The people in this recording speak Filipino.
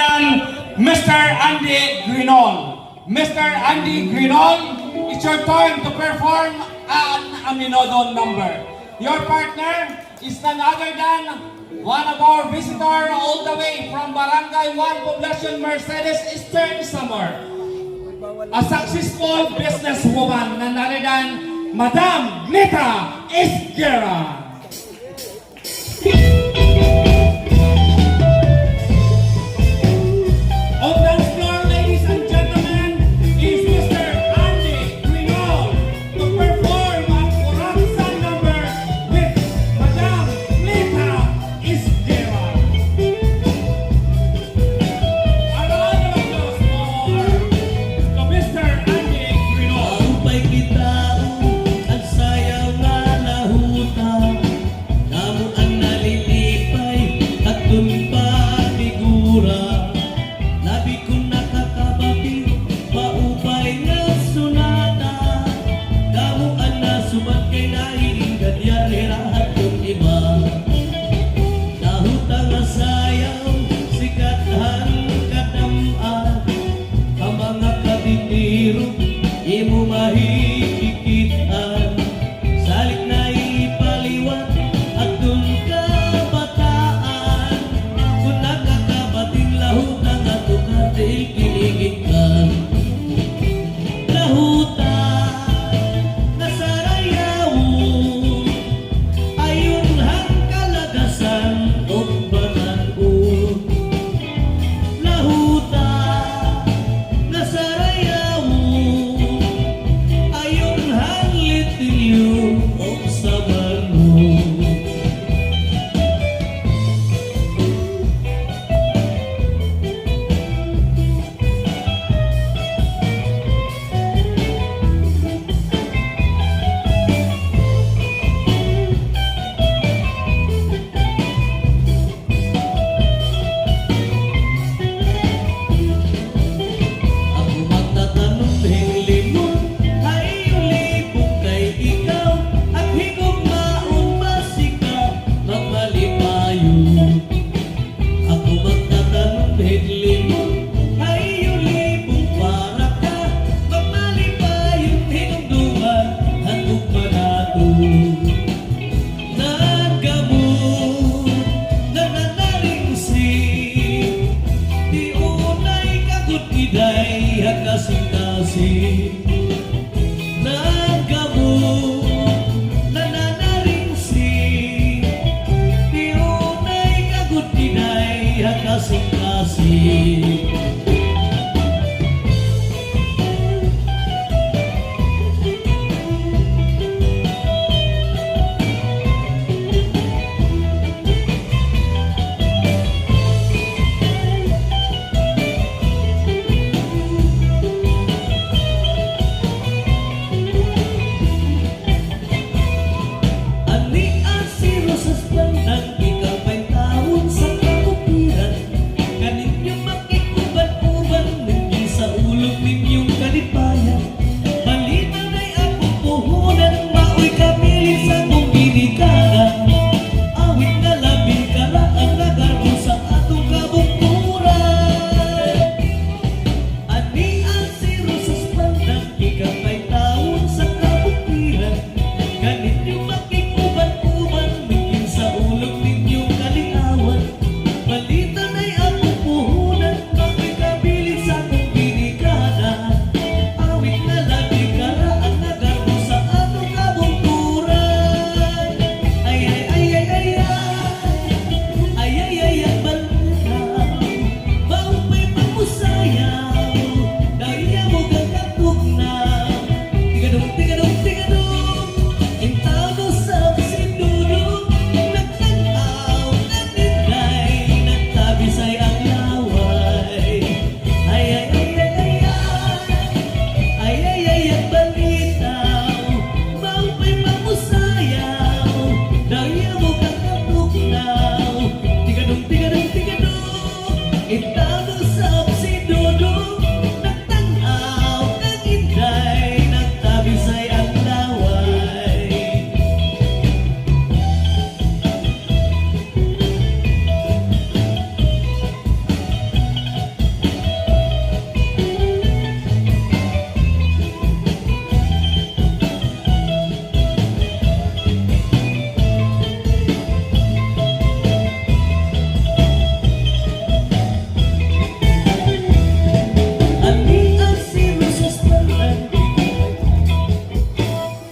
and Mr. Andy Grinon. Mr. Andy Grinon, it's your turn to perform an Aminodon number. Your partner is none other than one of our visitors all the way from Barangay 1 Poblacion Mercedes Eastern Summer. A successful businesswoman na naridan, Madam Nita Esguera. You.